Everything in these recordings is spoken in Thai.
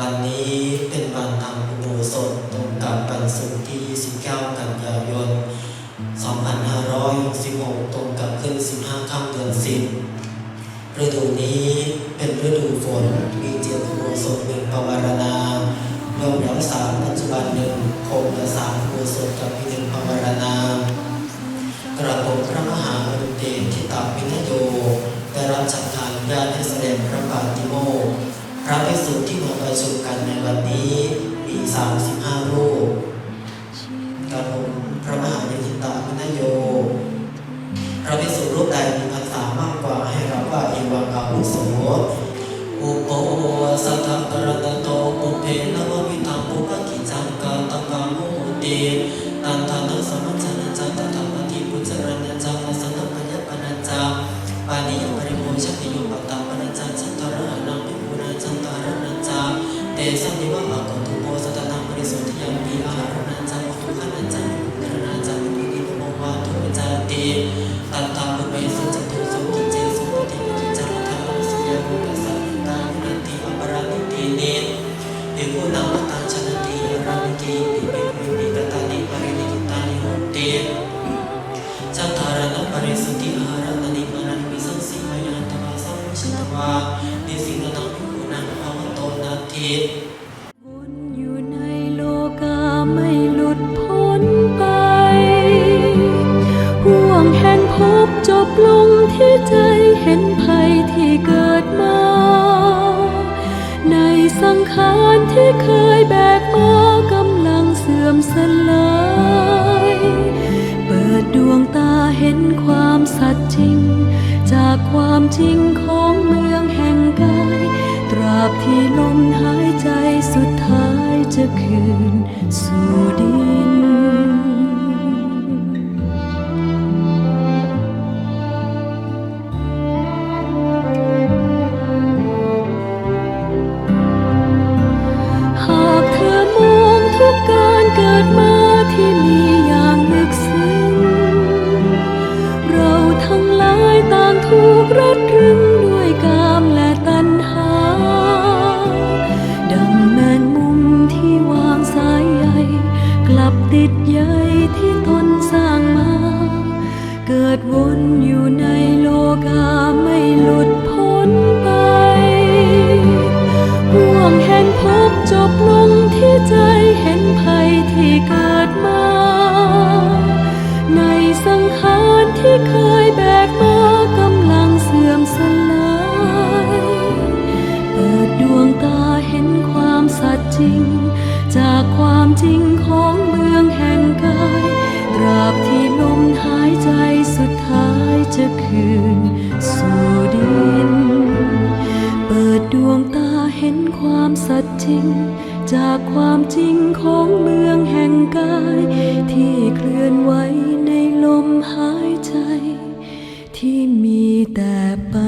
วันนี้เป็นวันทำอุโบสถตรงกับวันศุกร์ที่29กันยายน 2566 ตรงกับขึ้น 15 ค่ำเดือน 10 ฤดูนี้เป็นฤดูฝน มีเจียอุโบสถหนึ่งปวารณารวมแล้วสามปัจจุบันหนึ่งคงละสามอุโบสถกับอีกหนึ่งปวารณากระผมพระมหาอดุเดชทิตาวินโยได้รับจัดทานญาติให้แสดงพระปาติโม พระภิกษุที่ ประชุมกันในวันนี้มี35 รูปกระผมพระมหาทิตาพนโยพระภิกษุรูปใดมีพรรษามากกว่าให้รับว่าเอวังอาวุโสอุปโภสัทธกรณโตปุเพนวมิตังปุปกิจังกาตังกามุเต ตัน จากความจริงของเมืองแห่งกาย ตราบที่ลมหายใจสุดท้ายจะคืนสู่ดี ความจริงของเมืองแห่งกาย ตราบที่ลมหายใจสุดท้ายจะคืน สู่ดิน เปิดดวงตาเห็นความสัตย์จริง จากความจริงของเมืองแห่งกาย ที่เคลื่อนไหวในลมหายใจ ที่มีแต่ปั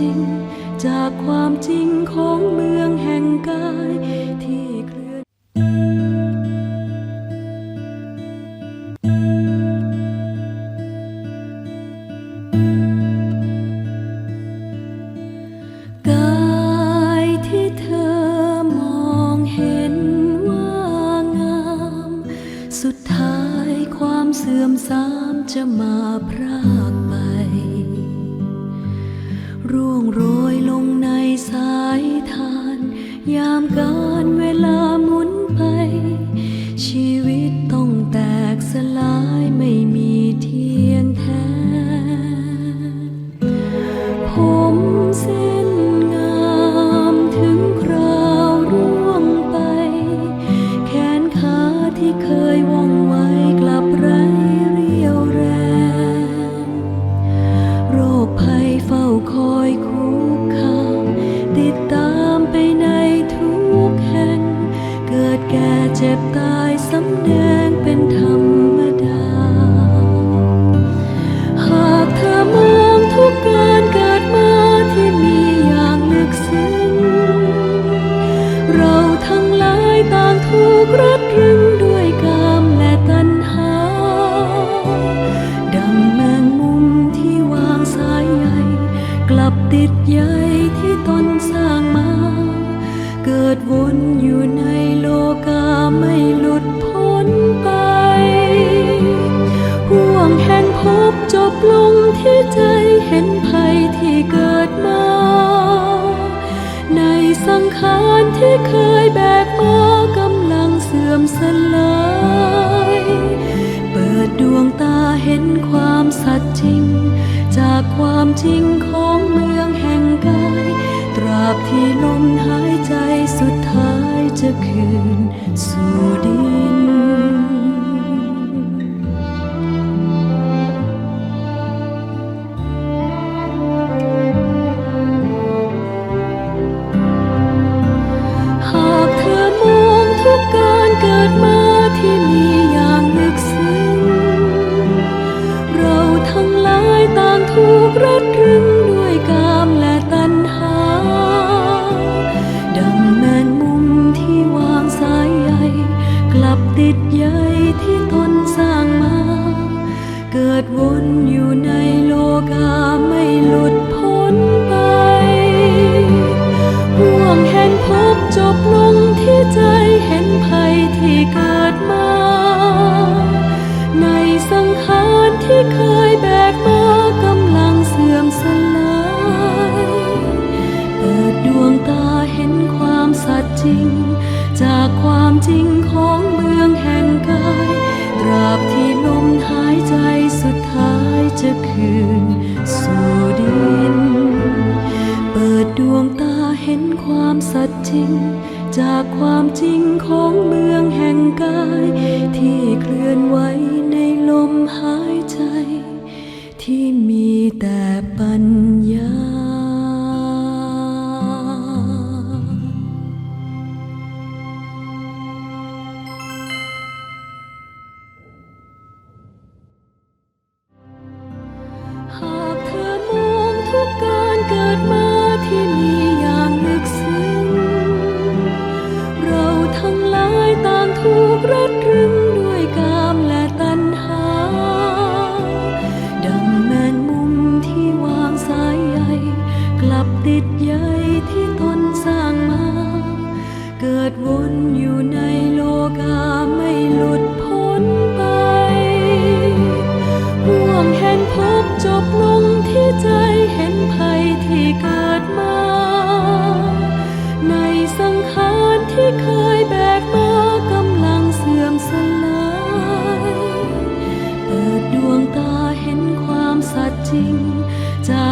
ทิ้ง จากความจริงของเมืองแห่งกายที่เคลื่อนกายที่เธอมองเห็นว่างาม สุดท้ายความเสื่อมทรามจะมาพราก สลาย เปิดดวงตาเห็นความสัจจริง จากความจริงของเมืองแห่งกาย ตราบที่ลมหายใจสุดท้ายจะคืนสู่ tít ของเมืองแห่งกาย ที่เคลื่อนไหวในลมหายใจ ที่มีแต่ปัญญา หากเธอมองทุกการเกิดมา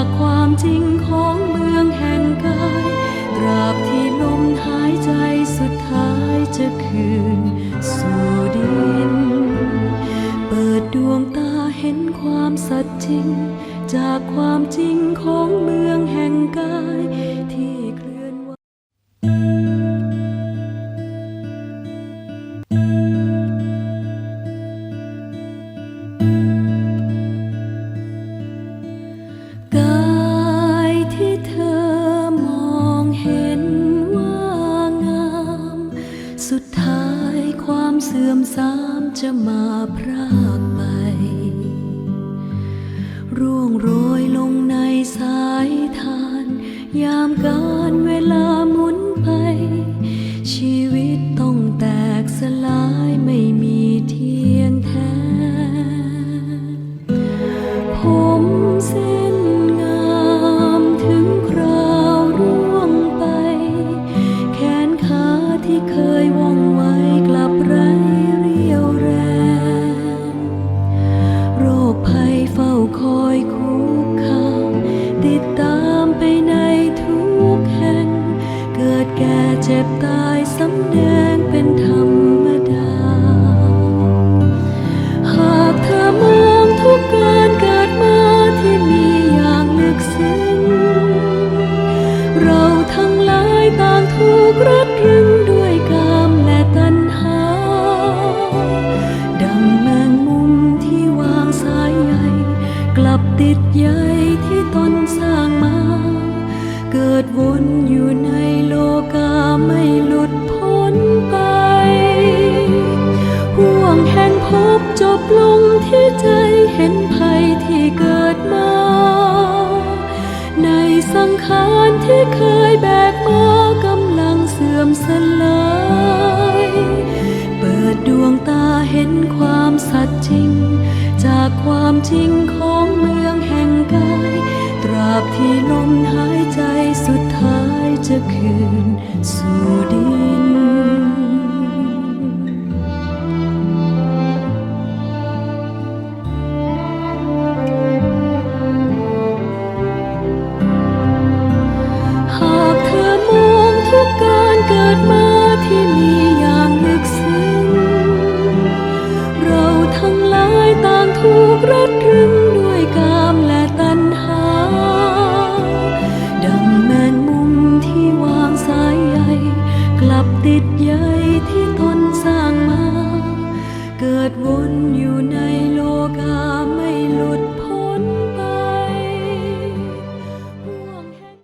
จากความจริงของเมืองแห่งกาย ตราบที่ลมหายใจสุดท้ายจะคืน สู่ดิน เปิดดวงตาเห็นความสัตย์จริง จากความจริงของเมืองแห่งกาย 勇敢。 ต่างถูกรัดรึงด้วยกามและตัณหา ดังแมงมุมที่วางสายใยกลับติดใยที่ตนสร้างมา เกิดวนอยู่ในโลกาไม่หลุดพ้นไป ห่วงแห่งพบจบลงที่ใจเห็นภัยที่เกิดมา ในสังขารที่เคยแบกมา อมสลาย เปิดดวงตาเห็นความสัตย์จริง จากความจริงของเมืองแห่งกาย ตราบที่ลมหายใจสุดท้ายจะคืนสู่ดิ ถูกรัด